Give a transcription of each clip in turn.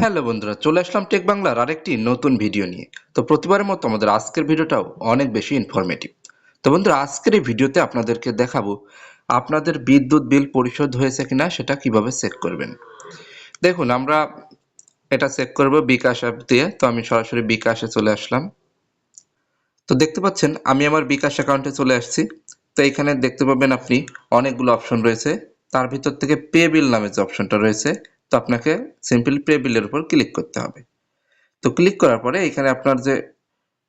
Hello বন্ধুরা, চলে আসলাম take বাংলার আরেকটি নতুন ভিডিও নিয়ে। তো প্রতিবারের মতো আমাদের আজকের ভিডিওটাও অনেক বেশি ইনফরমেটিভ তো বন্ধুরা, আজকের এই ভিডিওতে আপনাদেরকে দেখাবো, আপনাদের বিদ্যুৎ বিল পরিশোধ হয়েছে কিনা সেটা কীভাবে চেক করবেন। দেখুন, আমরা এটা চেক করব বিকাশ অ্যাপ দিয়ে, তো আমি সরাসরি বিকাশে চলে আসলাম। তো দেখতে পাচ্ছেন, আমি আমার বিকাশ অ্যাকাউন্টে চলে আসছি। তো এখানে দেখতে পাবেন আপনি অনেকগুলো অপশন রয়েছে। তার ভিতর থেকে পে বিল নামে যে অপশনটা রয়েছে তো আপনাকে সিম্পলি পে বিলের উপর ক্লিক করতে হবে। তো ক্লিক করার পরে এখানে আপনার যে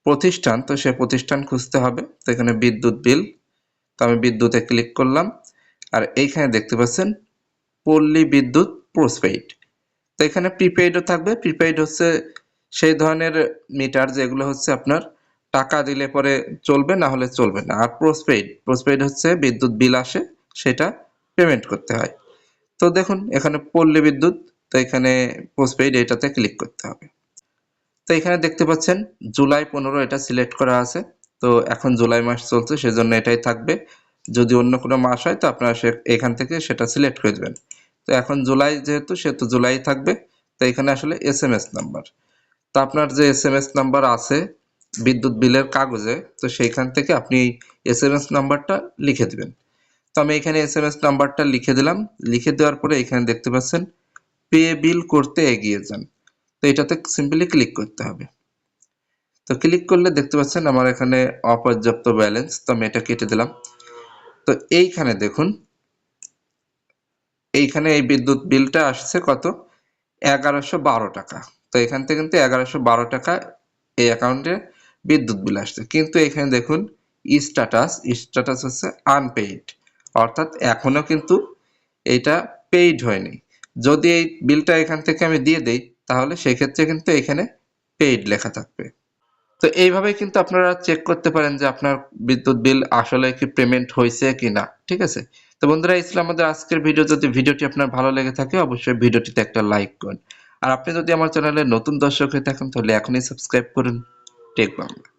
প্রতিষ্ঠান, তো সে প্রতিষ্ঠান খুঁজতে হবে। তো এখানে বিদ্যুৎ বিল, তো আমি বিদ্যুতে ক্লিক করলাম। আর এইখানে দেখতে পাচ্ছেন পল্লী বিদ্যুৎ পোস্টপেইড তো এখানে প্রিপেইডও থাকবে। প্রিপেইড হচ্ছে সেই ধরনের মিটার যেগুলো হচ্ছে আপনার টাকা দিলে পরে চলবে, না হলে চলবে না। আর পোস্টপেইড পোস্টপেইড হচ্ছে বিদ্যুৎ বিল আসে, সেটা পেমেন্ট করতে হয়। তো দেখুন, এখানে পল্লী বিদ্যুৎ, তো এখানে পোস্টপেইড এটাতে ক্লিক করতে হবে। তো এখানে দেখতে পাচ্ছেন, জুলাই পনেরো এটা সিলেক্ট করা আছে। তো এখন জুলাই মাস চলছে, সেজন্য এটাই থাকবে। যদি অন্য কোনো মাস হয়, তো আপনারা সে এখান থেকে সেটা সিলেক্ট করে দেবেন। তো এখন জুলাই যেহেতু, সেহেতু জুলাই থাকবে। তো এখানে আসলে এস এম এস নাম্বার তো আপনার যে এস এম এস নাম্বার আছে, বিদ্যুৎ বিলের কাগজে, তো সেইখান থেকে আপনি এস এম এস নাম্বারটা লিখে দিবেন। তো আমি এখানে এস এম এস নাম্বারটা লিখে দিলাম। লিখে দেওয়ার পরে এখানে দেখতে পাচ্ছেন, পে বিল করতে এগিয়ে যান। তো এটাতে সিম্পলি ক্লিক করতে হবে। তো ক্লিক করলে দেখতে পাচ্ছেন আমার এখানে অপর্যাপ্ত ব্যালেন্স তো আমি এটা কেটে দিলাম। তো এইখানে দেখুন, এইখানে এই বিদ্যুৎ বিলটা আসছে কত? এগারোশো বারো টাকা। তো এখান থেকে কিন্তু এগারোশো বারো টাকা এই অ্যাকাউন্টে বিদ্যুৎ বিল আসছে। কিন্তু এখানে দেখুন স্ট্যাটাস স্ট্যাটাস হচ্ছে আনপেইড অর্থাৎ এখনও কিন্তু এটা পেইড হয়নি। যদি এই বিলটা এখান থেকে আমি দিয়ে দেই, তাহলে সেক্ষেত্রে কিন্তু এখানে পেইড লেখা থাকবে। তো এইভাবে কিন্তু আপনারা চেক করতে পারেন যে আপনার বিদ্যুৎ বিল আসলে কি পেমেন্ট হয়েছে কি না ঠিক আছে? তো বন্ধুরা, এই ছিল আমাদের আজকের ভিডিও যদি ভিডিওটি আপনার ভালো লেগে থাকে, অবশ্যই ভিডিওটিতে একটা লাইক করুন। আর আপনি যদি আমার চ্যানেলে নতুন দর্শক হয়ে থাকেন, তাহলে এখনই সাবস্ক্রাইব করুন। টেক বাংলা